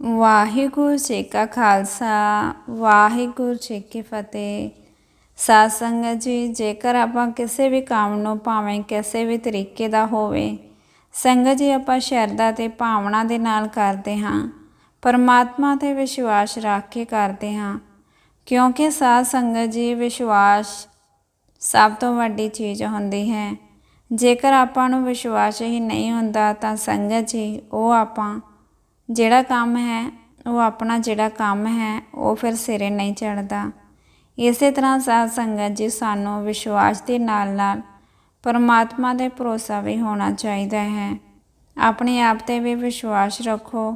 ਵਾਹਿਗੁਰੂ ਜੀ ਕਾ ਖਾਲਸਾ, ਵਾਹਿਗੁਰੂ ਜੀ ਕੀ ਫਤਿਹ। ਸਾਧ ਸੰਗਤ ਜੀ, ਜੇਕਰ ਆਪਾਂ ਕਿਸੇ ਵੀ ਕੰਮ ਨੂੰ ਭਾਵੇਂ ਕਿਸੇ ਵੀ ਤਰੀਕੇ ਦਾ ਹੋਵੇ, ਸੰਗਤ ਜੀ, ਆਪਾਂ ਸ਼ਰਧਾ ਤੇ ਭਾਵਨਾ ਦੇ ਨਾਲ ਕਰਦੇ ਹਾਂ, ਪਰਮਾਤਮਾ ਤੇ ਵਿਸ਼ਵਾਸ ਰੱਖ ਕੇ ਕਰਦੇ ਹਾਂ, ਕਿਉਂਕਿ ਸਾਧ ਸੰਗਤ ਜੀ, ਵਿਸ਼ਵਾਸ ਸਭ ਤੋਂ ਵੱਡੀ ਚੀਜ਼ ਹੁੰਦੀ ਹੈ। ਜੇਕਰ ਆਪਾਂ ਨੂੰ ਵਿਸ਼ਵਾਸ ਹੀ ਨਹੀਂ ਹੁੰਦਾ, ਤਾਂ ਸੰਗਤ ਜੀ, ਉਹ ਆਪਾਂ ਜਿਹੜਾ ਕੰਮ ਹੈ, ਉਹ ਆਪਣਾ ਜਿਹੜਾ ਕੰਮ ਹੈ, ਉਹ ਫਿਰ ਸਿਰੇ ਨਹੀਂ ਚੜਦਾ ਇਸੇ ਤਰ੍ਹਾਂ ਸਾਧ ਸੰਗਤ ਜੀ, ਸਾਨੂੰ ਵਿਸ਼ਵਾਸ ਦੇ ਨਾਲ ਨਾਲ ਪਰਮਾਤਮਾ ਦੇ ਭਰੋਸਾ ਵੀ ਹੋਣਾ ਚਾਹੀਦਾ ਹੈ। ਆਪਣੇ ਆਪ ਤੇ ਵੀ ਵਿਸ਼ਵਾਸ ਰੱਖੋ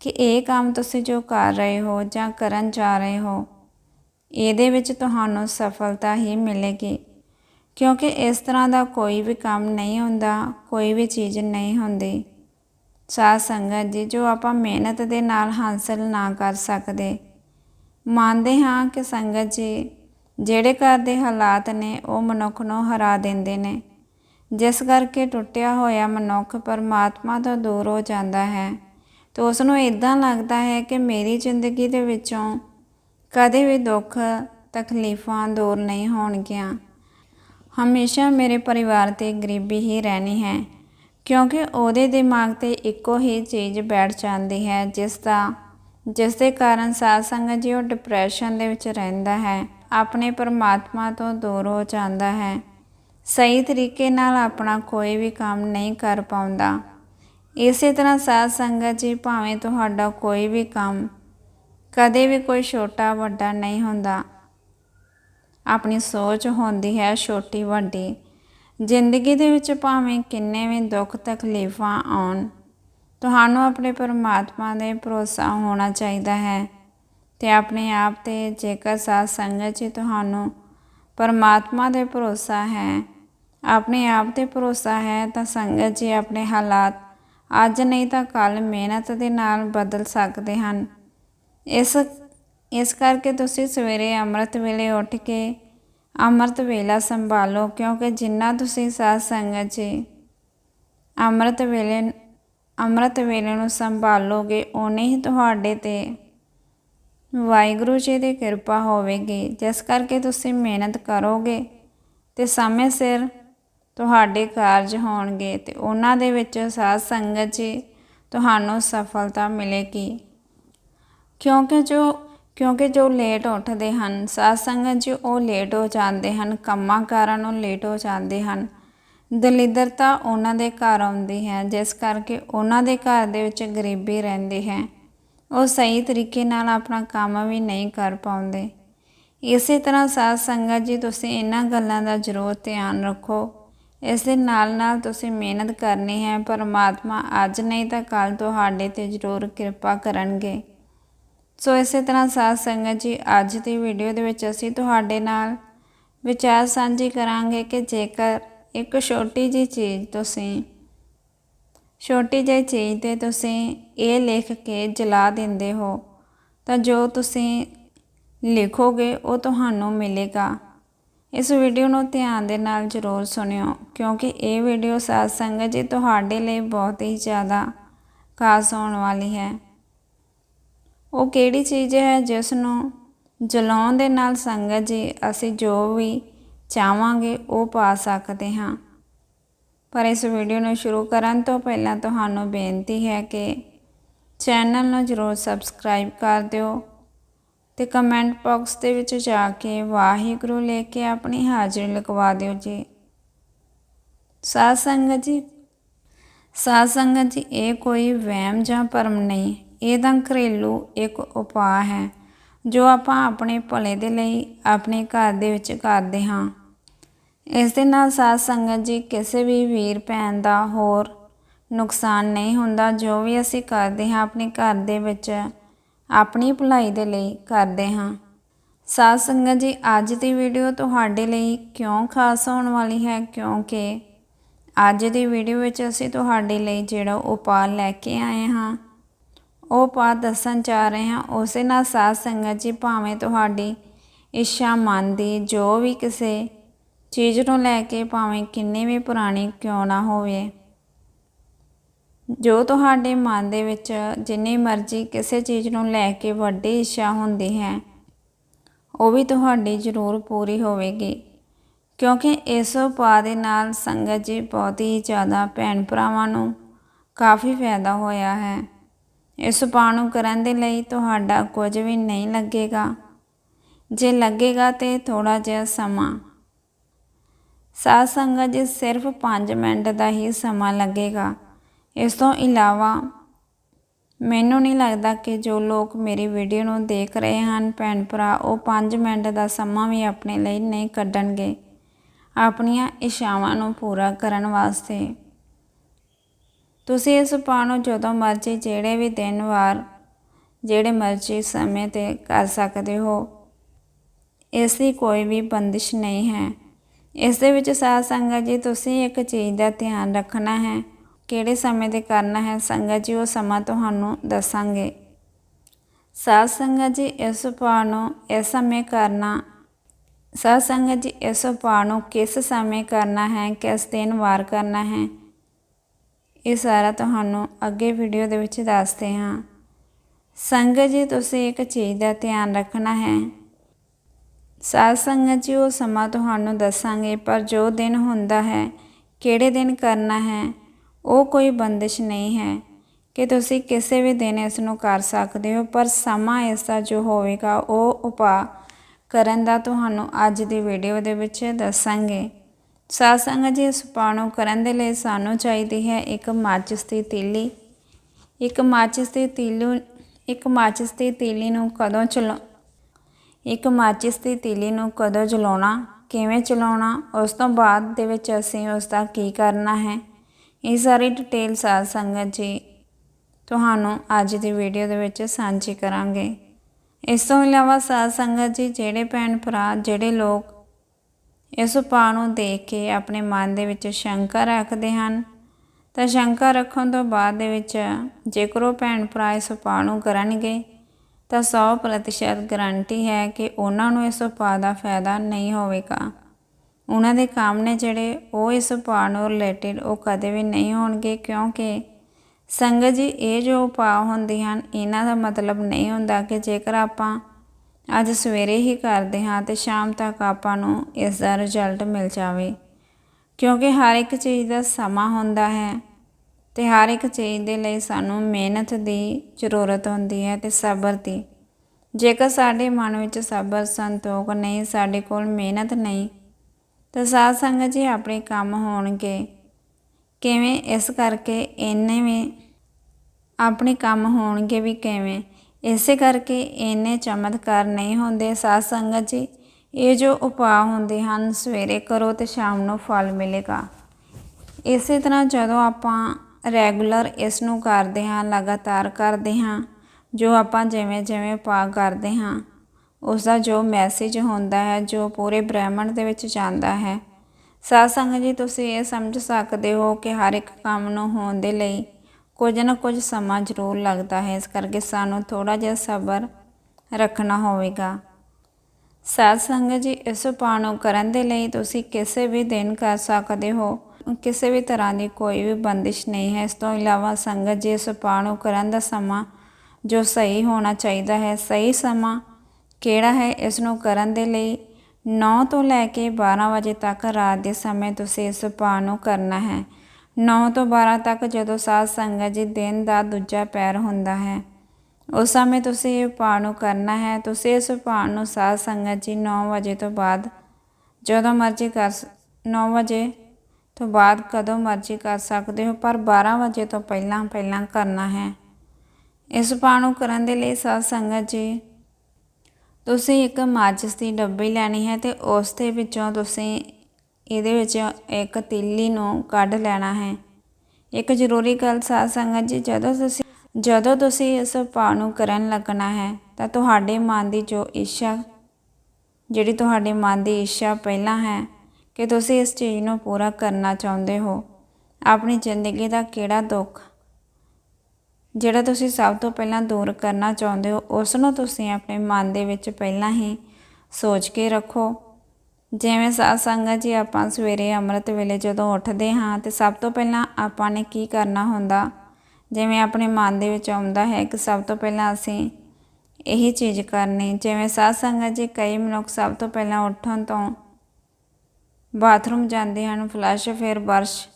ਕਿ ਇਹ ਕੰਮ ਤੁਸੀਂ ਜੋ ਕਰ ਰਹੇ ਹੋ ਜਾਂ ਕਰਨ ਜਾ ਰਹੇ ਹੋ, ਇਹਦੇ ਵਿੱਚ ਤੁਹਾਨੂੰ ਸਫਲਤਾ ਹੀ ਮਿਲੇਗੀ। ਕਿਉਂਕਿ ਇਸ ਤਰ੍ਹਾਂ ਦਾ ਕੋਈ ਵੀ ਕੰਮ ਨਹੀਂ ਹੁੰਦਾ, ਕੋਈ ਵੀ ਚੀਜ਼ ਨਹੀਂ ਹੁੰਦੀ। ਸਾਧ ਸੰਗਤ ਜੀ, ਜੋ ਆਪਾਂ ਮਿਹਨਤ ਦੇ ਨਾਲ ਹਾਸਲ ਨਾ ਕਰ ਸਕਦੇ। ਮੰਨਦੇ ਹਾਂ ਕਿ ਸੰਗਤ ਜੀ, ਜਿਹੜੇ ਘਰ ਦੇ ਹਾਲਾਤ ਨੇ, ਉਹ ਮਨੁੱਖ ਨੂੰ ਹਰਾ ਦਿੰਦੇ ਨੇ। ਜਿਸ ਕਰਕੇ ਟੁੱਟਿਆ ਹੋਇਆ ਮਨੁੱਖ ਪਰਮਾਤਮਾ ਤੋਂ ਦੂਰ ਹੋ ਜਾਂਦਾ ਹੈ। ਤੇ ਉਸ ਨੂੰ ਇਦਾਂ ਲੱਗਦਾ ਹੈ ਕਿ ਮੇਰੀ ਜ਼ਿੰਦਗੀ ਦੇ ਵਿੱਚੋਂ ਕਦੇ ਵੀ ਦੁੱਖ, ਤਕਲੀਫਾਂ ਦੂਰ ਨਹੀਂ ਹੋਣਗੀਆਂ। ਹਮੇਸ਼ਾ ਮੇਰੇ ਪਰਿਵਾਰ ਤੇ ਗਰੀਬੀ ਹੀ ਰਹਿਣੀ ਹੈ। ਕਿਉਂਕਿ ਉਹਦੇ ਦਿਮਾਗ ਤੇ ਇੱਕੋ ਹੀ ਚੀਜ਼ ਬੈਠ ਜਾਂਦੀ ਹੈ, ਜਿਸ ਦਾ, ਜਿਸ ਦੇ ਕਾਰਨ ਸਾਧ ਸੰਗਤ ਜੀ ਉਹ ਡਿਪਰੈਸ਼ਨ ਦੇ ਵਿੱਚ ਰਹਿੰਦਾ ਹੈ, ਆਪਣੇ ਪਰਮਾਤਮਾ ਤੋਂ ਦੂਰ ਹੋ ਜਾਂਦਾ ਹੈ। ਸਹੀ ਤਰੀਕੇ ਨਾਲ ਆਪਣਾ ਕੋਈ ਵੀ ਕੰਮ ਨਹੀਂ ਕਰ ਪਾਉਂਦਾ। ਇਸੇ ਤਰ੍ਹਾਂ ਸਾਧ ਸੰਗਤ ਜੀ ਭਾਵੇਂ ਤੁਹਾਡਾ ਕੋਈ ਵੀ ਕੰਮ ਕਦੇ ਵੀ ਕੋਈ ਛੋਟਾ ਵੱਡਾ ਨਹੀਂ ਹੁੰਦਾ, ਆਪਣੀ ਸੋਚ ਹੁੰਦੀ ਹੈ ਛੋਟੀ ਵੱਡੀ। ਜ਼ਿੰਦਗੀ ਦੇ ਵਿੱਚ ਭਾਵੇਂ ਕਿੰਨੇ ਵੀ ਦੁੱਖ ਤਕਲੀਫਾਂ ਆਉਣ, ਤੁਹਾਨੂੰ ਆਪਣੇ ਪਰਮਾਤਮਾ ਦੇ ਭਰੋਸਾ ਹੋਣਾ ਚਾਹੀਦਾ ਹੈ ਤੇ ਆਪਣੇ ਆਪ ਤੇ ਜੇਕਰ ਸਾਧ ਸੰਗਤ ਜੀ ਤੁਹਾਨੂੰ ਪਰਮਾਤਮਾ ਦੇ ਭਰੋਸਾ ਹੈ, ਆਪਣੇ ਆਪ ਤੇ ਭਰੋਸਾ ਹੈ ਤਾਂ ਸੰਗਤ ਜੀ ਆਪਣੇ ਹਾਲਾਤ ਅੱਜ ਨਹੀਂ ਤਾਂ ਕੱਲ ਮਿਹਨਤ ਦੇ ਨਾਲ ਬਦਲ ਸਕਦੇ ਹਨ। ਇਸ ਇਸ ਕਰਕੇ ਤੁਸੀਂ ਸਵੇਰੇ ਅੰਮ੍ਰਿਤ ਵੇਲੇ ਉੱਠ ਕੇ ਅੰਮ੍ਰਿਤ ਵੇਲਾ ਸੰਭਾਲੋ, ਕਿਉਂਕਿ ਜਿੰਨਾ ਤੁਸੀਂ ਸਾਧ ਸੰਗਤ ਜੀ ਅੰਮ੍ਰਿਤ ਵੇਲੇ ਅੰਮ੍ਰਿਤ ਵੇਲੇ ਨੂੰ ਸੰਭਾਲੋਗੇ ਉਨੇ ਹੀ ਤੁਹਾਡੇ ਤੇ ਵਾਹਿਗੁਰੂ ਜੀ ਦੀ ਕਿਰਪਾ ਹੋਵੇਗੀ। ਜਿਸ ਕਰਕੇ ਤੁਸੀਂ ਮਿਹਨਤ ਕਰੋਗੇ ਤੇ ਸਮੇਂ ਸਿਰ ਤੁਹਾਡੇ ਕਾਰਜ ਹੋਣਗੇ ਤੇ ਉਹਨਾਂ ਦੇ ਵਿੱਚ ਸਾਧ ਸੰਗਤ ਜੀ ਤੁਹਾਨੂੰ ਸਫਲਤਾ ਮਿਲੇਗੀ। ਕਿਉਂਕਿ ਜੋ ਕਿਉਂਕਿ ਜੋ ਲੇਟ ਉੱਠਦੇ ਹਨ ਸਾਧ ਸੰਗਤ ਜੀ ਉਹ ਲੇਟ ਹੋ ਜਾਂਦੇ ਹਨ, ਕੰਮਾਂ ਕਾਰਨ ਉਹ ਲੇਟ ਹੋ ਜਾਂਦੇ ਹਨ। ਦਲਿੱਦਰਤਾ ਉਹਨਾਂ ਦੇ ਘਰ ਆਉਂਦੀ ਹੈ, ਜਿਸ ਕਰਕੇ ਉਹਨਾਂ ਦੇ ਘਰ ਦੇ ਵਿੱਚ ਗਰੀਬੀ ਰਹਿੰਦੀ ਹੈ। ਉਹ ਸਹੀ ਤਰੀਕੇ ਨਾਲ ਆਪਣਾ ਕੰਮ ਵੀ ਨਹੀਂ ਕਰ ਪਾਉਂਦੇ। ਇਸੇ ਤਰ੍ਹਾਂ ਸਾਧ ਸੰਗਤ ਜੀ, ਤੁਸੀਂ ਇਹਨਾਂ ਗੱਲਾਂ ਦਾ ਜ਼ਰੂਰ ਧਿਆਨ ਰੱਖੋ। ਇਸ ਦੇ ਨਾਲ ਨਾਲ ਤੁਸੀਂ ਮਿਹਨਤ ਕਰਨੀ ਹੈ, ਪਰਮਾਤਮਾ ਅੱਜ ਨਹੀਂ ਤਾਂ ਕੱਲ ਤੁਹਾਡੇ ਤੇ ਜ਼ਰੂਰ ਕਿਰਪਾ ਕਰਨਗੇ। ਸੋ ਇਸੇ ਤਰ੍ਹਾਂ ਸਾਧ ਸੰਗਤ ਜੀ, ਅੱਜ ਦੀ ਵੀਡੀਓ ਦੇ ਵਿੱਚ ਅਸੀਂ ਤੁਹਾਡੇ ਨਾਲ ਵਿਚਾਰ ਸਾਂਝੀ ਕਰਾਂਗੇ ਕਿ ਜੇਕਰ ਇੱਕ ਛੋਟੀ ਜੀ ਚੀਜ਼ ਤੁਸੀਂ, ਛੋਟੀ ਜਿਹੀ ਚੀਜ਼ ਤੇ ਤੁਸੀਂ ਇਹ ਲਿਖ ਕੇ ਜਲਾ ਦਿੰਦੇ ਹੋ, ਤਾਂ ਜੋ ਤੁਸੀਂ ਲਿਖੋਗੇ, ਉਹ ਤੁਹਾਨੂੰ ਮਿਲੇਗਾ। ਇਸ ਵੀਡੀਓ ਨੂੰ ਧਿਆਨ ਦੇ ਨਾਲ ਜ਼ਰੂਰ ਸੁਣਿਓ, ਕਿਉਂਕਿ ਇਹ ਵੀਡੀਓ ਸਾਧ ਸੰਗਤ ਜੀ ਤੁਹਾਡੇ ਲਈ ਬਹੁਤ ਹੀ ਜ਼ਿਆਦਾ ਖਾਸ ਹੋਣ ਵਾਲੀ ਹੈ। ਉਹ ਕਿਹੜੀ ਚੀਜ਼ ਹੈ ਜਿਸ ਨੂੰ ਜਲਾਉਣ ਦੇ ਨਾਲ ਸੰਗਤ ਜੀ ਅਸੀਂ ਜੋ ਵੀ ਚਾਹਾਂਗੇ ਉਹ ਪਾ ਸਕਦੇ ਹਾਂ। ਪਰ ਇਸ ਵੀਡੀਓ ਨੂੰ ਸ਼ੁਰੂ ਕਰਨ ਤੋਂ ਪਹਿਲਾਂ ਤੁਹਾਨੂੰ ਬੇਨਤੀ ਹੈ ਕਿ ਚੈਨਲ ਨੂੰ ਜ਼ਰੂਰ ਸਬਸਕ੍ਰਾਈਬ ਕਰ ਦਿਓ ਤੇ ਕਮੈਂਟ ਬਾਕਸ ਦੇ ਵਿੱਚ ਜਾ ਕੇ ਵਾਹਿਗੁਰੂ ਲੈ ਕੇ ਆਪਣੀ ਹਾਜ਼ਰੀ ਲਗਵਾ ਦਿਓ ਜੀ। ਸਾਧ ਸੰਗਤ ਜੀ, ਸਾਧ ਸੰਗਤ ਜੀ, ਇਹ ਕੋਈ ਵਹਿਮ ਜਾਂ ਭਰਮ ਨਹੀਂ। ਇਹਦਾ ਘਰੇਲੂ ਇੱਕ ਉਪਾਅ ਹੈ, ਜੋ ਆਪਾਂ ਆਪਣੇ ਭਲੇ ਦੇ ਲਈ ਆਪਣੇ ਘਰ ਦੇ ਵਿੱਚ ਕਰਦੇ ਹਾਂ। ਇਸ ਦੇ ਨਾਲ ਸਾਧ ਸੰਗਤ ਜੀ, ਕਿਸੇ ਵੀ ਵੀਰ, ਭੈਣ ਦਾ ਹੋਰ ਨੁਕਸਾਨ ਨਹੀਂ ਹੁੰਦਾ, ਜੋ ਵੀ ਅਸੀਂ ਕਰਦੇ ਹਾਂ, ਆਪਣੇ ਘਰ ਦੇ ਵਿੱਚ ਆਪਣੀ ਭਲਾਈ ਦੇ ਲਈ ਕਰਦੇ ਹਾਂ। ਸਾਧ ਸੰਗਤ ਜੀ, ਅੱਜ ਦੀ ਵੀਡੀਓ ਤੁਹਾਡੇ ਲਈ ਕਿਉਂ ਖਾਸ ਹੋਣ ਵਾਲੀ ਹੈ? ਕਿਉਂਕਿ ਅੱਜ ਦੀ ਵੀਡੀਓ ਵਿੱਚ ਅਸੀਂ ਤੁਹਾਡੇ ਲਈ ਜਿਹੜਾ ਉਪਾਅ ਲੈ ਕੇ ਆਏ ਹਾਂ ਉਹ ਪਾ ਦੱਸਣ ਜਾ ਰਹੇ ਹਾਂ, ਉਸੇ ਨਾਲ ਸਾਧ ਸੰਗਤ ਜੀ ਭਾਵੇਂ ਤੁਹਾਡੀ ਇੱਛਾ ਮਨ ਦੀ ਜੋ ਵੀ ਕਿਸੇ ਚੀਜ਼ ਨੂੰ ਲੈ ਕੇ ਭਾਵੇਂ ਕਿੰਨੀ ਵੀ ਪੁਰਾਣੀ ਕਿਉਂ ਨਾ ਹੋਵੇ, ਜੋ ਤੁਹਾਡੇ ਮਨ ਦੇ ਵਿੱਚ ਜਿੰਨੀ ਮਰਜ਼ੀ ਕਿਸੇ ਚੀਜ਼ ਨੂੰ ਲੈ ਕੇ ਵੱਡੀ ਇੱਛਾ ਹੁੰਦੀ ਹੈ, ਉਹ ਵੀ ਤੁਹਾਡੀ ਜ਼ਰੂਰ ਪੂਰੀ ਹੋਵੇਗੀ। ਕਿਉਂਕਿ ਇਸ ਉਪਾਅ ਦੇ ਨਾਲ ਸੰਗਤ ਜੀ ਬਹੁਤ ਹੀ ਜ਼ਿਆਦਾ ਭੈਣ ਭਰਾਵਾਂ ਨੂੰ ਕਾਫੀ ਫਾਇਦਾ ਹੋਇਆ ਹੈ। ਇਸ ਉਪਾਅ ਨੂੰ ਕਰਨ ਦੇ ਲਈ ਤੁਹਾਡਾ ਕੁਝ ਵੀ ਨਹੀਂ ਲੱਗੇਗਾ। ਜੇ ਲੱਗੇਗਾ ਤੇ ਥੋੜਾ ਜਿਹਾ ਸਮਾਂ। ਸਾਧ ਸੰਗਤ ਜੀ, ਸਿਰਫ 5 ਮਿੰਟ ਦਾ ਹੀ ਸਮਾਂ ਲੱਗੇਗਾ। ਇਸ ਤੋਂ ਇਲਾਵਾ ਮੈਨੂੰ ਨਹੀਂ ਲੱਗਦਾ ਕਿ ਜੋ ਲੋਕ ਮੇਰੀ ਵੀਡੀਓ ਨੂੰ ਦੇਖ ਰਹੇ ਹਨ, ਭੈਣ ਭਰਾ, ਉਹ 5 ਮਿੰਟ ਦਾ ਸਮਾਂ ਵੀ ਆਪਣੇ ਲਈ ਨਹੀਂ ਕੱਢਣਗੇ। ਆਪਣੀਆਂ ਇਸ਼ਾਵਾਂ ਨੂੰ ਪੂਰਾ ਕਰਨ ਵਾਸਤੇ ਤੁਸੀਂ ਇਸ ਉਪਾਅ ਨੂੰ ਜਦੋਂ ਮਰਜ਼ੀ ਜਿਹੜੇ ਵੀ ਦਿਨ ਵਾਰ, ਜਿਹੜੇ ਮਰਜ਼ੀ ਸਮੇਂ ਤੇ ਕਰ ਸਕਦੇ ਹੋ। ਇਸ ਦੀ ਕੋਈ ਵੀ ਬੰਦਿਸ਼ ਨਹੀਂ ਹੈ। ਇਸ ਦੇ ਵਿੱਚ ਸਾਧ ਸੰਗਤ ਜੀ, ਤੁਸੀਂ ਇੱਕ ਚੀਜ਼ ਦਾ ਧਿਆਨ ਰੱਖਣਾ ਹੈ। ਕਿਹੜੇ ਸਮੇਂ ਤੇ ਕਰਨਾ ਹੈ ਸੰਗਤ ਜੀ, ਉਹ ਸਮਾਂ ਤੁਹਾਨੂੰ ਦੱਸਾਂਗੇ। ਸਾਧ ਸੰਗਤ ਜੀ, ਇਸ ਉਪਾਅ ਨੂੰ ਇਸ ਸਮੇਂ ਕਰਨਾ, ਸਾਧ ਸੰਗਤ ਜੀ, ਇਸ ਉਪਾਅ ਨੂੰ ਕਿਸ ਸਮੇਂ ਕਰਨਾ ਹੈ, ਕਿਸ ਦਿਨ ਵਾਰ ਕਰਨਾ ਹੈ ਇਹ ਸਾਰਾ ਤੁਹਾਨੂੰ ਅੱਗੇ ਵੀਡੀਓ ਦੇ ਵਿੱਚ ਦੱਸਦੇ ਹਾਂ। ਸੰਗਤ ਜੀ, ਤੁਸੀਂ ਇੱਕ ਚੀਜ਼ ਦਾ ਧਿਆਨ ਰੱਖਣਾ ਹੈ। ਸਾਧ ਸੰਗਤ ਜੀ, ਉਹ ਸਮਾਂ ਤੁਹਾਨੂੰ ਦੱਸਾਂਗੇ, ਪਰ ਜੋ ਦਿਨ ਹੁੰਦਾ ਹੈ, ਕਿਹੜੇ ਦਿਨ ਕਰਨਾ ਹੈ, ਉਹ ਕੋਈ ਬੰਦਿਸ਼ ਨਹੀਂ ਹੈ ਕਿ ਤੁਸੀਂ ਕਿਸੇ ਵੀ ਦਿਨ ਇਸ ਨੂੰ ਕਰ ਸਕਦੇ ਹੋ, ਪਰ ਸਮਾਂ ਇਸ ਦਾ ਜੋ ਹੋਵੇਗਾ, ਉਹ ਉਪਾਅ ਕਰਨ ਦਾ ਤੁਹਾਨੂੰ ਅੱਜ ਦੀ ਵੀਡੀਓ ਦੇ ਵਿੱਚ ਦੱਸਾਂਗੇ। ਸਾਧ ਸੰਗਤ ਜੀ ਇਸ ਕਰਨ ਦੇ ਲਈ ਸਾਨੂੰ ਚਾਹੀਦੀ ਹੈ ਇੱਕ ਮਾਚਿਸ ਦੀ ਤੀਲੀ। ਇੱਕ ਮਾਚਿਸ ਦੀ ਤੀਲੂ, ਇੱਕ ਮਾਚਿਸ ਦੀ ਤੀਲੀ ਨੂੰ ਕਦੋਂ ਚਲਾ, ਇੱਕ ਮਾਚਿਸ ਦੀ ਤੀਲੀ ਨੂੰ ਕਦੋਂ ਜਲਾਉਣਾ, ਕਿਵੇਂ ਚਲਾਉਣਾ, ਉਸ ਤੋਂ ਬਾਅਦ ਦੇ ਵਿੱਚ ਅਸੀਂ ਉਸ ਦਾ ਕੀ ਕਰਨਾ ਹੈ? ਇਹ ਸਾਰੀ ਡਿਟੇਲ ਸਾਧ ਸੰਗਤ ਜੀ, ਤੁਹਾਨੂੰ ਅੱਜ ਦੀ ਵੀਡੀਓ ਦੇ ਵਿੱਚ ਸਾਂਝੀ ਕਰਾਂਗੇ। ਇਸ ਤੋਂ ਇਲਾਵਾ ਸਾਧ ਸੰਗਤ ਜੀ, ਜਿਹੜੇ ਭੈਣ ਭਰਾ, ਜਿਹੜੇ ਲੋਕ ਇਸ ਉਪਾਅ ਨੂੰ ਦੇਖ ਕੇ ਆਪਣੇ ਮਨ ਦੇ ਵਿੱਚ ਸ਼ੰਕਾ ਰੱਖਦੇ ਹਨ। ਤਾਂ ਸ਼ੰਕਾ ਰੱਖਣ ਤੋਂ ਬਾਅਦ ਦੇ ਵਿੱਚ ਜੇਕਰ ਉਹ ਭੈਣ ਭਰਾ ਇਸ ਉਪਾਅ ਨੂੰ ਕਰਨਗੇ, ਤਾਂ 100% ਗਾਰੰਟੀ ਹੈ ਕਿ ਉਹਨਾਂ ਨੂੰ ਇਸ ਉਪਾਅ ਦਾ ਫਾਇਦਾ ਨਹੀਂ ਹੋਵੇਗਾ। ਉਹਨਾਂ ਦੇ ਕੰਮ ਨੇ ਜਿਹੜੇ ਉਹ ਇਸ ਉਪਾਅ ਨੂੰ ਰਿਲੇਟਡ ਉਹ ਕਦੇ ਵੀ ਨਹੀਂ ਹੋਣਗੇ ਕਿਉਂਕਿ ਸੰਗਤ ਜੀ, ਇਹ ਜੋ ਉਪਾਅ ਹੁੰਦੇ ਹਨ, ਇਹਨਾਂ ਦਾ ਮਤਲਬ ਨਹੀਂ ਹੁੰਦਾ ਕਿ ਜੇਕਰ ਆਪਾਂ ਅੱਜ ਸਵੇਰੇ ਹੀ ਕਰਦੇ ਹਾਂ ਤੇ ਸ਼ਾਮ ਤੱਕ ਆਪਾਂ ਨੂੰ ਇਸ ਦਾ ਰਿਜ਼ਲਟ ਮਿਲ ਜਾਵੇ। ਕਿਉਂਕਿ ਹਰ ਇੱਕ ਚੀਜ਼ ਦਾ ਸਮਾਂ ਹੁੰਦਾ ਹੈ ਤੇ ਹਰ ਇੱਕ ਚੀਜ਼ ਦੇ ਲਈ ਸਾਨੂੰ ਮਿਹਨਤ ਦੀ ਜ਼ਰੂਰਤ ਹੁੰਦੀ ਹੈ ਤੇ ਸਬਰ ਦੀ। ਜੇਕਰ ਸਾਡੇ ਮਨ ਵਿੱਚ ਸਬਰ, ਸੰਤੋਖ ਨਹੀਂ, ਸਾਡੇ ਕੋਲ ਮਿਹਨਤ ਨਹੀਂ, ਤਾਂ ਸਾਧ ਸੰਗਤ ਜੀ ਆਪਣੇ ਕੰਮ ਹੋਣਗੇ। ਕਿਵੇਂ? ਇਸ ਕਰਕੇ ਇੰਨੇ ਵੀ ਆਪਣੇ ਕੰਮ ਹੋਣਗੇ ਵੀ ਕਿਵੇਂ? ਇਸੇ ਕਰਕੇ ਇੰਨੇ ਚਮਤਕਾਰ ਨਹੀਂ ਹੁੰਦੇ। ਸਾਧ ਸੰਗਤ ਜੀ, ਇਹ ਜੋ ਉਪਾਅ ਹੁੰਦੇ ਹਨ, ਸਵੇਰੇ ਕਰੋ ਤੇ ਸ਼ਾਮ ਨੂੰ ਫਲ ਮਿਲੇਗਾ। ਇਸੇ ਤਰ੍ਹਾਂ ਜਦੋਂ ਆਪਾਂ ਰੈਗੂਲਰ ਇਸ ਨੂੰ ਕਰਦੇ ਹਾਂ, ਲਗਾਤਾਰ ਕਰਦੇ ਹਾਂ, ਜੋ ਆਪਾਂ ਜਿਵੇਂ ਜਿਵੇਂ ਉਪਾਅ ਕਰਦੇ ਹਾਂ ਉਸ ਦਾ ਜੋ ਮੈਸੇਜ ਹੁੰਦਾ ਹੈ, ਜੋ ਪੂਰੇ ਬ੍ਰਹਿਮੰਡ ਦੇ ਵਿੱਚ ਜਾਂਦਾ ਹੈ। ਸਾਧ ਸੰਗਤ ਜੀ, ਤੁਸੀਂ ਇਹ ਸਮਝ ਸਕਦੇ ਹੋ ਕਿ ਹਰ ਇੱਕ ਕੰਮ ਨੂੰ ਹੋਣ ਦੇ ਲਈ ਕੁਝ ਨਾ ਕੁਝ ਸਮਾਂ ਜ਼ਰੂਰ ਲੱਗਦਾ ਹੈ। ਇਸ ਕਰਕੇ ਸਾਨੂੰ ਥੋੜਾ ਜਿਹਾ ਸਬਰ ਰੱਖਣਾ ਹੋਵੇਗਾ। ਸਾਧ ਸੰਗਤ ਜੀ, ਇਸ ਉਪਾਅ ਨੂੰ ਕਰਨ ਦੇ ਲਈ ਤੁਸੀਂ ਕਿਸੇ ਵੀ ਦਿਨ ਕਰ ਸਕਦੇ ਹੋ। ਕਿਸੇ ਵੀ ਤਰ੍ਹਾਂ ਦੀ ਕੋਈ ਵੀ ਬੰਦਿਸ਼ ਨਹੀਂ ਹੈ। ਇਸ ਤੋਂ ਇਲਾਵਾ ਸੰਗਤ ਜੀ, ਇਸ ਉਪਾਅ ਨੂੰ ਕਰਨ ਦਾ ਸਮਾਂ ਜੋ ਸਹੀ ਹੋਣਾ ਚਾਹੀਦਾ ਹੈ। ਸਹੀ ਸਮਾਂ ਕਿਹੜਾ ਹੈ? ਇਸ ਨੂੰ ਕਰਨ ਦੇ ਲਈ 9 ਤੋਂ ਲੈ ਕੇ 12 ਵਜੇ ਤੱਕ ਰਾਤ ਦੇ ਸਮੇਂ ਤੁਸੀਂ ਇਸ ਉਪਾਅ ਨੂੰ ਕਰਨਾ ਹੈ। 9 ਤੋਂ 12 ਤੱਕ ਜਦੋਂ ਸਾਧ ਸੰਗਤ ਜੀ ਦਿਨ ਦਾ ਦੂਜਾ ਪੈਰ ਹੁੰਦਾ ਹੈ, ਉਸ ਸਮੇਂ ਤੁਸੀਂ ਇਹ ਉਪਾਅ ਨੂੰ ਕਰਨਾ ਹੈ। ਤੁਸੀਂ ਇਸ ਉਪਾਅ ਨੂੰ ਸਾਧ ਸੰਗਤ ਜੀ 9 ਵਜੇ ਤੋਂ ਬਾਅਦ ਜਦੋਂ ਮਰਜ਼ੀ ਕਰ 9 ਵਜੇ ਤੋਂ ਬਾਅਦ ਕਦੋਂ ਮਰਜ਼ੀ ਕਰ ਸਕਦੇ ਹੋ, ਪਰ 12 ਵਜੇ ਤੋਂ ਪਹਿਲਾਂ ਪਹਿਲਾਂ ਕਰਨਾ ਹੈ। ਇਸ ਉਪਾਅ ਨੂੰ ਕਰਨ ਦੇ ਲਈ ਸਾਧ ਸੰਗਤ ਜੀ, ਤੁਸੀਂ ਇੱਕ ਮਾਚਿਸ ਦੀ ਡੱਬੀ ਲੈਣੀ ਹੈ ਤੇ ਉਸ ਦੇ ਵਿੱਚੋਂ ਤੁਸੀਂ ਇਹਦੇ ਵਿੱਚ ਇੱਕ ਤੀਲੀ ਨੂੰ ਕੱਢ ਲੈਣਾ ਹੈ। ਇੱਕ ਜ਼ਰੂਰੀ ਗੱਲ ਸਾਧ ਸੰਗਤ ਜੀ, ਜਦੋਂ ਤੁਸੀਂ ਜਦੋਂ ਤੁਸੀਂ ਇਸ ਉਪਾਅ ਨੂੰ ਕਰਨ ਲੱਗਣਾ ਹੈ, ਤਾਂ ਤੁਹਾਡੇ ਮਨ ਦੀ ਜੋ ਇੱਛਾ ਜਿਹੜੀ ਤੁਹਾਡੇ ਮਨ ਦੀ ਇੱਛਾ ਪਹਿਲਾਂ ਹੈ ਕਿ ਤੁਸੀਂ ਇਸ ਚੀਜ਼ ਨੂੰ ਪੂਰਾ ਕਰਨਾ ਚਾਹੁੰਦੇ ਹੋ। ਆਪਣੀ ਜ਼ਿੰਦਗੀ ਦਾ ਕਿਹੜਾ ਦੁੱਖ? ਜਿਹੜਾ ਤੁਸੀਂ ਸਭ ਤੋਂ ਪਹਿਲਾਂ ਦੂਰ ਕਰਨਾ ਚਾਹੁੰਦੇ ਹੋ, ਉਸ ਨੂੰ ਤੁਸੀਂ ਆਪਣੇ ਮਨ ਦੇ ਵਿੱਚ ਪਹਿਲਾਂ ਹੀ ਸੋਚ ਕੇ ਰੱਖੋ। ਜਿਵੇਂ ਸਾਧ ਸੰਗਤ ਜੀ ਆਪਾਂ ਸਵੇਰੇ ਅੰਮ੍ਰਿਤ ਵੇਲੇ ਜਦੋਂ ਉੱਠਦੇ ਹਾਂ ਤੇ ਸਭ ਤੋਂ ਪਹਿਲਾਂ ਆਪਾਂ ਨੇ ਕੀ ਕਰਨਾ ਹੁੰਦਾ? ਜਿਵੇਂ ਆਪਣੇ ਮਨ ਦੇ ਵਿੱਚ ਆਉਂਦਾ ਹੈ ਕਿ ਸਭ ਤੋਂ ਪਹਿਲਾਂ ਅਸੀਂ ਇਹੀ ਚੀਜ਼ ਕਰਨੀ। ਜਿਵੇਂ ਸਾਧ ਸੰਗਤ ਜੀ ਕਈ ਮਨੁੱਖ ਸਭ ਤੋਂ ਪਹਿਲਾਂ ਉੱਠਣ ਤੋਂ ਬਾਥਰੂਮ ਜਾਂਦੇ ਹਨ, ਫਲਸ਼ ਫਿਰ ਬਰਸ਼,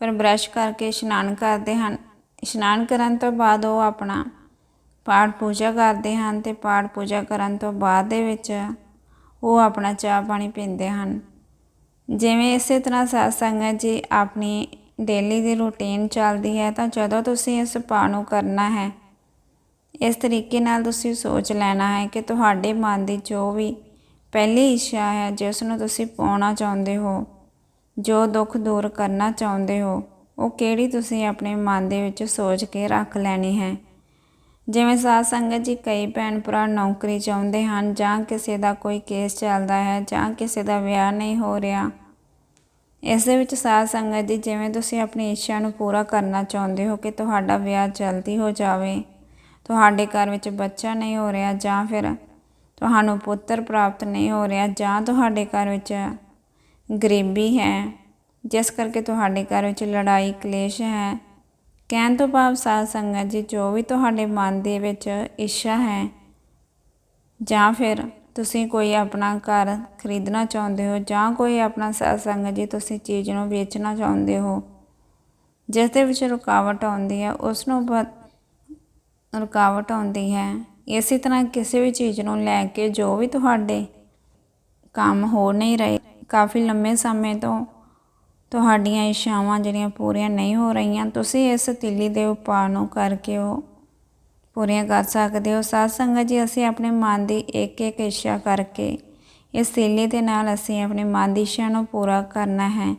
ਫਿਰ ਬ੍ਰਸ਼ ਕਰਕੇ ਇਸ਼ਨਾਨ ਕਰਦੇ ਹਨ। ਇਸ਼ਨਾਨ ਕਰਨ ਤੋਂ ਬਾਅਦ ਉਹ ਆਪਣਾ ਪਾਠ ਪੂਜਾ ਕਰਦੇ ਹਨ ਤੇ ਪਾਠ ਪੂਜਾ ਕਰਨ ਤੋਂ ਬਾਅਦ ਦੇ ਵਿੱਚ ਉਹ ਆਪਣਾ ਚਾਹ ਪਾਣੀ ਪੀਂਦੇ ਹਨ। ਜਿਵੇਂ ਇਸੇ ਤਰ੍ਹਾਂ ਸਾਧ ਸੰਗਤ ਜੀ ਆਪਣੀ ਡੇਲੀ ਦੀ ਰੂਟੀਨ ਚੱਲਦੀ ਹੈ, ਤਾਂ ਜਦੋਂ ਤੁਸੀਂ ਇਸ ਪਾਠ ਨੂੰ ਕਰਨਾ ਹੈ, ਇਸ ਤਰੀਕੇ ਨਾਲ ਤੁਸੀਂ ਸੋਚ ਲੈਣਾ ਹੈ ਕਿ ਤੁਹਾਡੇ ਮਨ ਦੀ ਜੋ ਵੀ ਪਹਿਲੀ ਇੱਛਾ ਹੈ, ਜਿਸ ਨੂੰ ਤੁਸੀਂ ਪਾਉਣਾ ਚਾਹੁੰਦੇ ਹੋ, ਜੋ ਦੁੱਖ ਦੂਰ ਕਰਨਾ ਚਾਹੁੰਦੇ ਹੋ, ਉਹ ਕਿਹੜੀ ਤੁਸੀਂ ਆਪਣੇ ਮਨ ਦੇ ਵਿੱਚ ਸੋਚ ਕੇ ਰੱਖ ਲੈਣੀ ਹੈ। ਜਿਵੇਂ ਸਾਧ ਸੰਗਤ ਜੀ ਕਈ ਭੈਣ ਭਰਾ ਨੌਕਰੀ ਚਾਹੁੰਦੇ ਹਨ ਜਾਂ ਕਿਸੇ ਦਾ ਕੋਈ ਕੇਸ ਚੱਲਦਾ ਹੈ ਜਾਂ ਕਿਸੇ ਦਾ ਵਿਆਹ ਨਹੀਂ ਹੋ ਰਿਹਾ। ਇਸ ਦੇ ਵਿੱਚ ਸਾਧ ਸੰਗਤ ਜੀ ਜਿਵੇਂ ਤੁਸੀਂ ਆਪਣੀ ਇੱਛਾ ਨੂੰ ਪੂਰਾ ਕਰਨਾ ਚਾਹੁੰਦੇ ਹੋ ਕਿ ਤੁਹਾਡਾ ਵਿਆਹ ਜਲਦੀ ਹੋ ਜਾਵੇ, ਤੁਹਾਡੇ ਘਰ ਵਿੱਚ ਬੱਚਾ ਨਹੀਂ ਹੋ ਰਿਹਾ ਜਾਂ ਫਿਰ ਤੁਹਾਨੂੰ ਪੁੱਤਰ ਪ੍ਰਾਪਤ ਨਹੀਂ ਹੋ ਰਿਹਾ ਜਾਂ ਤੁਹਾਡੇ ਘਰ ਵਿੱਚ ਗਰੀਬੀ ਹੈ, ਜਿਸ ਕਰਕੇ ਤੁਹਾਡੇ ਘਰ ਵਿੱਚ ਲੜਾਈ, ਕਲੇਸ਼ ਹੈ ਕਹਿਣ ਤੋਂ ਭਾਵ ਸਾਧ ਸੰਗਤ ਜੀ, ਜੋ ਵੀ ਤੁਹਾਡੇ ਮਨ ਦੇ ਵਿੱਚ ਇੱਛਾ ਹੈ, ਜਾਂ ਫਿਰ ਤੁਸੀਂ ਕੋਈ ਆਪਣਾ ਘਰ ਖਰੀਦਣਾ ਚਾਹੁੰਦੇ ਹੋ, ਜਾਂ ਕੋਈ ਆਪਣਾ ਸਾਧ ਸੰਗਤ ਜੀ, ਤੁਸੀਂ ਚੀਜ਼ ਨੂੰ ਵੇਚਣਾ ਚਾਹੁੰਦੇ ਹੋ, ਜਿਸ ਦੇ ਵਿੱਚ ਰੁਕਾਵਟ ਆਉਂਦੀ ਹੈ, ਉਸ ਨੂੰ ਬ- ਰੁਕਾਵਟ ਆਉਂਦੀ ਹੈ। ਇਸੇ ਤਰ੍ਹਾਂ ਕਿਸੇ ਵੀ ਚੀਜ਼ ਨੂੰ ਲੈ ਕੇ ਜੋ ਵੀ ਤੁਹਾਡੇ ਕੰਮ ਹੋ ਨਹੀਂ ਰਹੇ, ਕਾਫੀ ਲੰਮੇ ਸਮੇਂ ਤੋਂ ਤੁਹਾਡੀਆਂ ਇੱਛਾਵਾਂ ਜਿਹੜੀਆਂ ਪੂਰੀਆਂ ਨਹੀਂ ਹੋ ਰਹੀਆਂ, ਤੁਸੀਂ ਇਸ ਤਿੱਲੀ ਦੇ ਉਪਾਅ ਨੂੰ ਕਰਕੇ ਉਹ ਪੂਰੀਆਂ ਕਰ ਸਕਦੇ ਹੋ। ਸਾਧ ਸੰਗਤ ਜੀ, ਅਸੀਂ ਆਪਣੇ ਮਨ ਦੀ ਇੱਕ ਇੱਕ ਇੱਛਾ ਕਰਕੇ ਇਸ ਤਿੱਲੀ ਦੇ ਨਾਲ ਅਸੀਂ ਆਪਣੇ ਮਨ ਦੀ ਇੱਛਾ ਨੂੰ ਪੂਰਾ ਕਰਨਾ ਹੈ।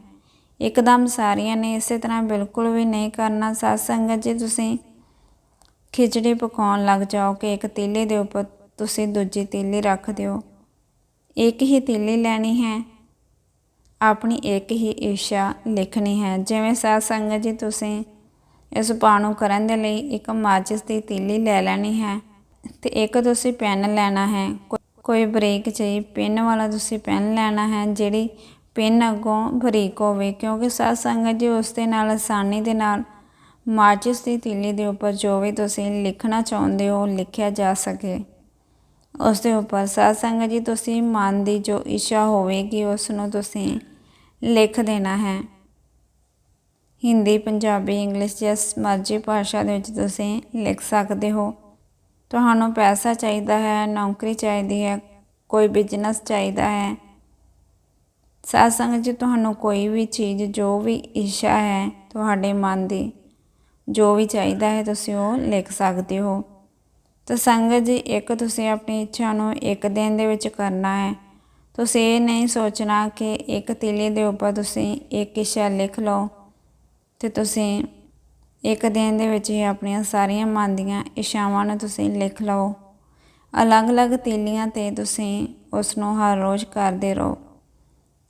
ਇੱਕਦਮ ਸਾਰੀਆਂ ਨੇ ਇਸੇ ਤਰ੍ਹਾਂ ਬਿਲਕੁਲ ਵੀ ਨਹੀਂ ਕਰਨਾ। ਸਾਧ ਸੰਗਤ ਜੀ, ਤੁਸੀਂ ਖਿਚੜੀ ਪਕਾਉਣ ਲੱਗ ਜਾਓ ਕਿ ਇੱਕ ਤੀਲੇ ਦੇ ਉੱਪਰ ਤੁਸੀਂ ਦੂਜੀ ਤੀਲੀ ਰੱਖ ਦਿਓ। ਇੱਕ ਹੀ ਤੀਲੀ ਲੈਣੀ ਹੈ। ਆਪਣੀ ਇੱਕ ਹੀ ਇੱਛਾ ਲਿਖਣੀ ਹੈ। ਜਿਵੇਂ ਸਾਧ ਸੰਗਤ ਜੀ, ਤੁਸੀਂ ਇਸ ਉਪਾਅ ਨੂੰ ਕਰਨ ਦੇ ਲਈ ਇੱਕ ਮਾਚਿਸ ਦੀ ਤੀਲੀ ਲੈ ਲੈਣੀ ਹੈ ਤੇ ਇੱਕ ਤੁਸੀਂ ਪੈਨ ਲੈਣਾ ਹੈ। ਕੋਈ ਬਰੀਕ ਜਿਹੀ ਪਿੰਨ ਵਾਲਾ ਤੁਸੀਂ ਪੈਨ ਲੈਣਾ ਹੈ, ਜਿਹੜੀ ਪਿੰਨ ਅੱਗੋਂ ਬਰੀਕ ਹੋਵੇ, ਕਿਉਂਕਿ ਸਾਧ ਸੰਗਤ ਜੀ ਉਸ ਦੇ ਨਾਲ, ਆਸਾਨੀ ਦੇ ਨਾਲ ਮਾਚਿਸ ਦੀ ਤੀਲੀ ਦੇ ਉੱਪਰ ਜੋ ਵੀ ਤੁਸੀਂ ਲਿਖਣਾ ਚਾਹੁੰਦੇ ਹੋ, ਲਿਖਿਆ ਜਾ ਸਕੇ। ਉਸ ਦੇ ਉੱਪਰ ਸਾਧ ਸੰਗਤ ਜੀ, ਤੁਸੀਂ ਮਨ ਦੀ ਜੋ ਇੱਛਾ ਹੋਵੇਗੀ, ਉਸ ਨੂੰ ਤੁਸੀਂ ਲਿਖ ਦੇਣਾ ਹੈ। ਹਿੰਦੀ, ਪੰਜਾਬੀ, ਇੰਗਲਿਸ਼ ਜਿਸ ਮਰਜ਼ੀ ਭਾਸ਼ਾ ਦੇ ਵਿੱਚ ਤੁਸੀਂ ਲਿਖ ਸਕਦੇ ਹੋ। ਤੁਹਾਨੂੰ ਪੈਸਾ ਚਾਹੀਦਾ ਹੈ, ਨੌਕਰੀ ਚਾਹੀਦੀ ਹੈ, ਕੋਈ ਬਿਜ਼ਨਸ ਚਾਹੀਦਾ ਹੈ। ਸਾਧ ਜੀ, ਤੁਹਾਨੂੰ ਕੋਈ ਵੀ ਚੀਜ਼, ਜੋ ਵੀ ਇੱਛਾ ਹੈ ਤੁਹਾਡੇ ਮਨ ਦੀ, ਜੋ ਵੀ ਚਾਹੀਦਾ ਹੈ ਤੁਸੀਂ ਉਹ ਲਿਖ ਸਕਦੇ ਹੋ। ਤਾਂ ਸੰਗਤ ਜੀ, ਇੱਕ ਤੁਸੀਂ ਆਪਣੀ ਇੱਛਾ ਨੂੰ ਇੱਕ ਦਿਨ ਦੇ ਵਿੱਚ ਕਰਨਾ ਹੈ। ਤੁਸੀਂ ਇਹ ਨਹੀਂ ਸੋਚਣਾ ਕਿ ਇੱਕ ਤੀਲੀ ਦੇ ਉੱਪਰ ਤੁਸੀਂ ਇੱਕ ਇੱਛਾ ਲਿਖ ਲਓ ਤੇ ਤੁਸੀਂ ਇੱਕ ਦਿਨ ਦੇ ਵਿੱਚ ਹੀ ਆਪਣੀਆਂ ਸਾਰੀਆਂ ਮਨ ਦੀਆਂ ਇੱਛਾਵਾਂ ਨੂੰ ਤੁਸੀਂ ਲਿਖ ਲਓ। ਅਲੱਗ-ਅਲੱਗ ਤੀਲੀਆਂ ਤੇ ਤੁਸੀਂ ਉਸ ਨੂੰ ਹਰ ਰੋਜ਼ ਕਰਦੇ ਰਹੋ।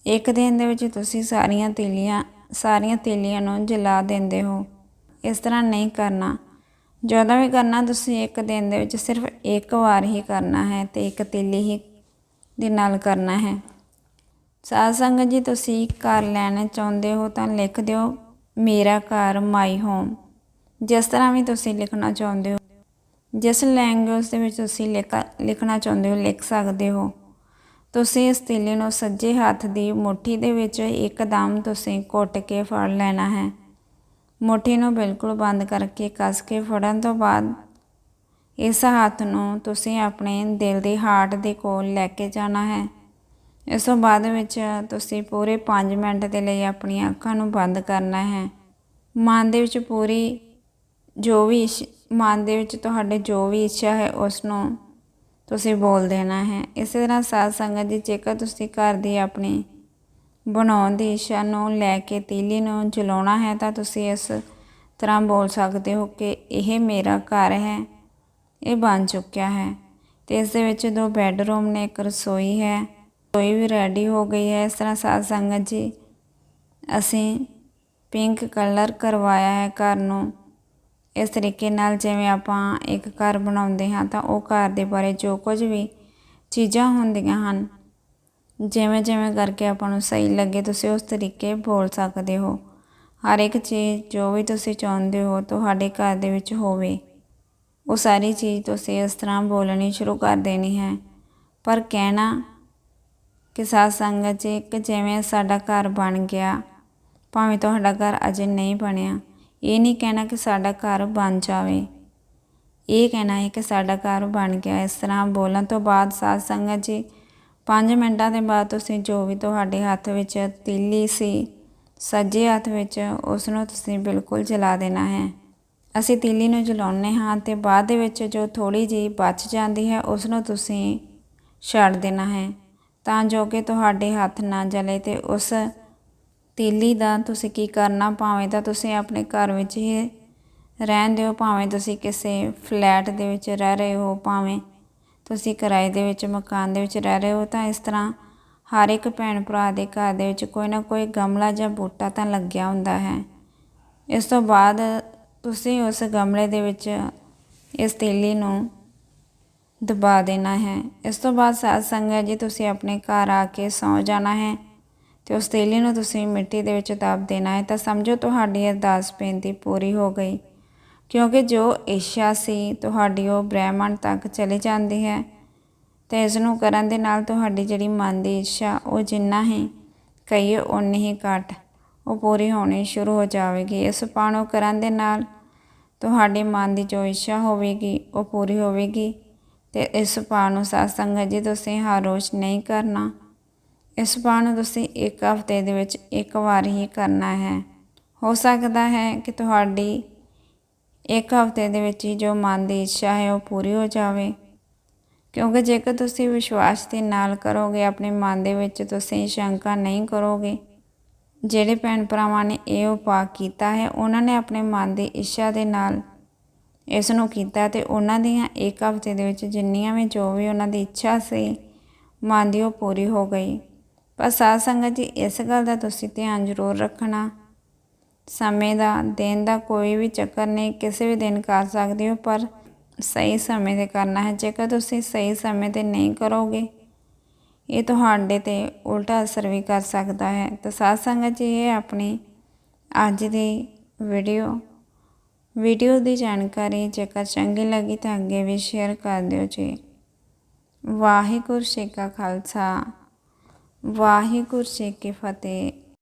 ਇੱਕ ਦਿਨ ਦੇ ਵਿੱਚ ਤੁਸੀਂ ਸਾਰੀਆਂ ਤੀਲੀਆਂ ਸਾਰੀਆਂ ਤੀਲੀਆਂ ਨੂੰ ਜਲਾ ਦਿੰਦੇ ਹੋ। ਇਸ ਤਰ੍ਹਾਂ ਨਹੀਂ ਕਰਨਾ। ਜਦੋਂ ਵੀ ਕਰਨਾ, ਤੁਸੀਂ ਇੱਕ ਦਿਨ ਦੇ ਵਿੱਚ ਸਿਰਫ ਇੱਕ ਵਾਰ ਹੀ ਕਰਨਾ ਹੈ ਤੇ ਇੱਕ ਤੀਲੀ ਹੀ ਦੇ ਨਾਲ ਕਰਨਾ ਹੈ। ਸਾਧ ਸੰਗਤ ਜੀ, ਤੁਸੀਂ ਘਰ ਲੈਣਾ ਚਾਹੁੰਦੇ ਹੋ ਤਾਂ ਲਿਖ ਦਿਓ, ਮੇਰਾ ਘਰ ਮਾਈ ਹੋਮ। ਜਿਸ ਤਰ੍ਹਾਂ ਵੀ ਤੁਸੀਂ ਲਿਖਣਾ ਚਾਹੁੰਦੇ ਹੋ। ਜਿਸ ਲੈਂਗੁਏਜ ਦੇ ਵਿੱਚ ਤੁਸੀਂ ਲਿਖ, ਲਿਖਣਾ ਚਾਹੁੰਦੇ ਹੋ, ਲਿਖ ਸਕਦੇ ਹੋ। ਤੁਸੀਂ ਇਸ ਤੀਲੀ ਨੂੰ ਸੱਜੇ ਹੱਥ ਦੀ ਮੁੱਠੀ ਦੇ ਵਿੱਚ ਇੱਕਦਮ ਤੁਸੀਂ ਘੁੱਟ ਕੇ ਫੜ ਲੈਣਾ ਹੈ। ਮੁੱਠੀ ਨੂੰ ਬਿਲਕੁਲ ਬੰਦ ਕਰਕੇ ਕੱਸ ਕੇ ਫੜਨ ਤੋਂ ਬਾਅਦ ਇਸ ਹੱਥ ਨੂੰ ਤੁਸੀਂ ਆਪਣੇ ਦਿਲ ਦੇ ਹਾਰਟ ਦੇ ਕੋਲ ਲੈ ਕੇ ਜਾਣਾ ਹੈ। ਇਸ ਤੋਂ ਬਾਅਦ ਵਿੱਚ ਤੁਸੀਂ ਪੂਰੇ 5 ਮਿੰਟ ਦੇ ਲਈ ਆਪਣੀਆਂ ਅੱਖਾਂ ਨੂੰ ਬੰਦ ਕਰਨਾ ਹੈ। ਮਨ ਦੇ ਵਿੱਚ ਪੂਰੀ ਜੋ ਵੀ ਇੱਛ- ਮਨ ਦੇ ਵਿੱਚ ਤੁਹਾਡੇ ਜੋ ਵੀ ਇੱਛਾ ਹੈ, ਉਸ ਨੂੰ ਤੁਸੀਂ ਬੋਲ ਦੇਣਾ ਹੈ। ਇਸੇ ਤਰ੍ਹਾਂ ਸਾਧ ਸੰਗਤ ਦੀ ਜੇਕਰ ਤੁਸੀਂ ਘਰ ਦੀ ਆਪਣੀ ਬਣਾਉਣ ਦੀ ਇੱਛਾ ਨੂੰ ਲੈ ਕੇ ਤੀਲੀ ਨੂੰ ਜਲਾਉਣਾ ਹੈ, ਤਾਂ ਤੁਸੀਂ ਇਸ ਤਰ੍ਹਾਂ ਬੋਲ ਸਕਦੇ ਹੋ ਕਿ ਇਹ ਮੇਰਾ ਘਰ ਹੈ। ਇਹ ਬਣ ਚੁੱਕਿਆ ਹੈ। ਤੇ ਇਸ ਦੇ ਵਿੱਚ ਦੋ ਬੈੱਡਰੂਮ ਨੇ, ਇੱਕ ਰਸੋਈ ਹੈ। ਰਸੋਈ ਵੀ ਰੈਡੀ ਹੋ ਗਈ ਹੈ। ਇਸ ਤਰ੍ਹਾਂ ਸਾਧ ਸੰਗਤ ਜੀ, ਅਸੀਂ ਪਿੰਕ ਕਲਰ ਕਰਵਾਇਆ ਹੈ ਘਰ ਨੂੰ। ਇਸ ਤਰੀਕੇ ਨਾਲ ਜਿਵੇਂ ਆਪਾਂ ਇੱਕ ਘਰ ਬਣਾਉਂਦੇ ਹਾਂ, ਤਾਂ ਉਹ ਘਰ ਦੇ ਬਾਰੇ ਜੋ ਕੁਝ ਵੀ ਚੀਜ਼ਾਂ ਹੁੰਦੀਆਂ ਹਨ, ਜਿਵੇਂ ਜਿਵੇਂ ਕਰਕੇ ਆਪਾਂ ਨੂੰ ਸਹੀ ਲੱਗੇ, ਤੁਸੀਂ ਉਸ ਤਰੀਕੇ ਬੋਲ ਸਕਦੇ ਹੋ। ਹਰ ਇੱਕ ਚੀਜ਼ ਜੋ ਵੀ ਤੁਸੀਂ ਚਾਹੁੰਦੇ ਹੋ, ਤੁਹਾਡੇ ਘਰ ਦੇ ਵਿੱਚ ਹੋਵੇ। ਉਹ ਸਾਰੀ ਚੀਜ਼ ਤੁਸੀਂ ਇਸ ਤਰ੍ਹਾਂ ਬੋਲਣੀ ਸ਼ੁਰੂ ਕਰ ਦੇਣੀ ਹੈ। ਪਰ ਕਹਿਣਾ ਕਿ ਸਾਧ ਸੰਗਤ ਜੀ, ਕਿ ਜਿਵੇਂ ਸਾਡਾ ਘਰ ਬਣ ਗਿਆ, ਭਾਵੇਂ ਤੁਹਾਡਾ ਘਰ ਅਜੇ ਨਹੀਂ ਬਣਿਆ, ਇਹ ਨਹੀਂ ਕਹਿਣਾ ਕਿ ਸਾਡਾ ਘਰ ਬਣ ਜਾਵੇ। ਇਹ ਕਹਿਣਾ ਹੈ ਕਿ ਸਾਡਾ ਘਰ ਬਣ ਗਿਆ। ਇਸ ਤਰ੍ਹਾਂ ਬੋਲਣ ਤੋਂ ਬਾਅਦ ਸਾਧ ਸੰਗਤ ਜੀ 5 ਮਿੰਟਾਂ ਦੇ ਬਾਅਦ ਤੁਸੀਂ ਜੋ ਵੀ ਤੁਹਾਡੇ ਹੱਥ ਵਿੱਚ ਤੀਲੀ ਸੀ, ਸੱਜੇ ਹੱਥ ਵਿੱਚ, ਉਸ ਨੂੰ ਤੁਸੀਂ ਬਿਲਕੁਲ ਜਲਾ ਦੇਣਾ ਹੈ। ਅਸੀਂ ਤੀਲੀ ਨੂੰ ਜਲਾਉਂਦੇ ਹਾਂ ਤੇ ਬਾਅਦ ਦੇ ਵਿੱਚ ਜੋ ਥੋੜੀ ਜਿਹੀ ਬਚ ਜਾਂਦੀ ਹੈ ਉਸ ਨੂੰ ਤੁਸੀਂ ਛੱਡ ਦੇਣਾ ਹੈ। ਤਾਂ ਜੋ ਕਿ ਤੁਹਾਡੇ ਹੱਥ ਨਾ ਜਲੇ ਤੇ ਉਸ ਤੀਲੀ ਦਾ ਤੁਸੀਂ ਕੀ ਕਰਨਾ, ਭਾਵੇਂ ਤਾਂ ਤੁਸੀਂ ਆਪਣੇ ਘਰ ਵਿੱਚ ਹੀ ਰਹਿਣ ਦਿਓ, ਭਾਵੇਂ ਤੁਸੀਂ ਕਿਸੇ ਫਲੈਟ ਦੇ ਵਿੱਚ ਰਹਿ ਰਹੇ ਹੋ, ਭਾਵੇਂ ਤੁਸੀਂ ਕਿਰਾਏ ਦੇ ਵਿੱਚ, ਮਕਾਨ ਦੇ ਵਿੱਚ ਰਹਿ ਰਹੇ ਹੋ, ਤਾਂ ਇਸ ਤਰ੍ਹਾਂ ਹਰ ਇੱਕ ਭੈਣ ਭਰਾ ਦੇ ਘਰ ਦੇ ਵਿੱਚ ਕੋਈ ਨਾ ਕੋਈ ਗਮਲਾ ਜਾਂ ਬੂਟਾ ਤਾਂ ਲੱਗਿਆ ਹੁੰਦਾ ਹੈ। ਇਸ ਤੋਂ ਬਾਅਦ ਤੁਸੀਂ ਉਸ ਗਮਲੇ ਦੇ ਵਿੱਚ ਇਸ ਤੀਲੀ ਨੂੰ ਦਬਾ ਦੇਣਾ ਹੈ। ਇਸ ਤੋਂ ਬਾਅਦ ਸਾਧ ਸੰਗਤ ਜੀ, ਤੁਸੀਂ ਆਪਣੇ ਘਰ ਆ ਕੇ ਸੌ ਜਾਣਾ ਹੈ ਤੇ ਉਸ ਤੀਲੀ ਨੂੰ ਤੁਸੀਂ ਮਿੱਟੀ ਦੇ ਵਿੱਚ ਦਬ ਦੇਣਾ ਹੈ। ਤਾਂ ਸਮਝੋ ਤੁਹਾਡੀ ਅਰਦਾਸ ਬੇਨਤੀ ਪੂਰੀ ਹੋ ਗਈ। ਕਿਉਂਕਿ ਜੋ ਇੱਛਾ ਸੀ, ਤੁਹਾਡੀ ਉਹ ਬ੍ਰਹਿਮੰਡ ਤੱਕ ਚਲੀ ਜਾਂਦੀ ਹੈ ਤੇ ਇਸ ਨੂੰ ਕਰਨ ਦੇ ਨਾਲ ਤੁਹਾਡੀ ਜਿਹੜੀ ਮਨ ਦੀ ਇੱਛਾ, ਉਹ ਜਿੰਨਾ ਹੀ ਕਹੀਏ ਉਨੀ ਹੀ ਘੱਟ, ਉਹ ਪੂਰੀ ਹੋਣੀ ਸ਼ੁਰੂ ਹੋ ਜਾਵੇਗੀ। ਇਸ ਉਪਾਅ ਕਰਨ ਦੇ ਨਾਲ ਤੁਹਾਡੇ ਮਨ ਦੀ ਜੋ ਇੱਛਾ ਹੋਵੇਗੀ, ਉਹ ਪੂਰੀ ਹੋਵੇਗੀ। ਤੇ ਇਸ ਉਪਾਅ ਨੂੰ ਸਾਧ ਸੰਗਤ ਜੀ, ਤੁਸੀਂ ਹਰ ਰੋਜ਼ ਨਹੀਂ ਕਰਨਾ। ਇਸ ਉਪਾਅ ਨੂੰ ਤੁਸੀਂ ਇੱਕ ਹਫ਼ਤੇ ਦੇ ਵਿੱਚ ਇੱਕ ਵਾਰ ਹੀ ਕਰਨਾ ਹੈ। ਹੋ ਸਕਦਾ ਹੈ ਕਿ ਤੁਹਾਡੀ ਇੱਕ ਹਫ਼ਤੇ ਦੇ ਵਿੱਚ ਹੀ ਜੋ ਮਨ ਦੀ ਇੱਛਾ ਹੈ, ਉਹ ਪੂਰੀ ਹੋ ਜਾਵੇ। ਕਿਉਂਕਿ ਜੇਕਰ ਤੁਸੀਂ ਵਿਸ਼ਵਾਸ ਦੇ ਨਾਲ ਕਰੋਗੇ, ਆਪਣੇ ਮਨ ਦੇ ਵਿੱਚ ਤੁਸੀਂ ਸ਼ੰਕਾ ਨਹੀਂ ਕਰੋਗੇ ਜਿਹੜੇ ਭੈਣ ਭਰਾਵਾਂ ਨੇ ਇਹ ਉਪਾਅ ਕੀਤਾ ਹੈ, ਉਹਨਾਂ ਨੇ ਆਪਣੇ ਮਨ ਦੀ ਇੱਛਾ ਦੇ ਨਾਲ ਇਸ ਨੂੰ ਕੀਤਾ ਤੇ ਉਹਨਾਂ ਦੀਆਂ ਇੱਕ ਹਫ਼ਤੇ ਦੇ ਵਿੱਚ ਜਿੰਨੀਆਂ ਵੀ ਜੋ ਵੀ ਉਹਨਾਂ ਦੀ ਇੱਛਾ ਸੀ, ਮਨ ਦੀ ਉਹ ਪੂਰੀ ਹੋ ਗਈ। ਪਰ ਸਾਧ ਸੰਗਤ ਜੀ, ਇਸ ਗੱਲ ਦਾ ਤੁਸੀਂ ਧਿਆਨ ਜ਼ਰੂਰ ਰੱਖਣਾ। ਸਮੇਂ ਦਾ, ਦਿਨ ਦਾ ਕੋਈ ਵੀ ਚੱਕਰ ਨਹੀਂ, ਕਿਸੇ ਵੀ ਦਿਨ ਕਰ ਸਕਦੇ ਹੋ, ਪਰ ਸਹੀ ਸਮੇਂ ਤੇ ਕਰਨਾ ਹੈ। ਜੇਕਰ ਤੁਸੀਂ ਸਹੀ ਸਮੇਂ ਤੇ ਨਹੀਂ ਕਰੋਗੇ ਇਹ ਤੁਹਾਡੇ ਤੇ ਉਲਟਾ ਅਸਰ ਵੀ ਕਰ ਸਕਦਾ ਹੈ। ਤਾਂ ਸਾਧ ਸੰਗਤ ਜੀ, ਇਹ ਆਪਣੀ ਅੱਜ ਦੀ ਵੀਡੀਓ ਵੀਡੀਓ ਦੀ ਜਾਣਕਾਰੀ ਜੇਕਰ ਚੰਗੀ ਲੱਗੀ ਤਾਂ ਅੱਗੇ ਵੀ ਸ਼ੇਅਰ ਕਰ ਦਿਓ ਜੀ। ਵਾਹਿਗੁਰੂ ਜੀ ਕਾ ਖਾਲਸਾ, ਵਾਹਿਗੁਰੂ ਜੀ ਕੀ ਫਤਿਹ।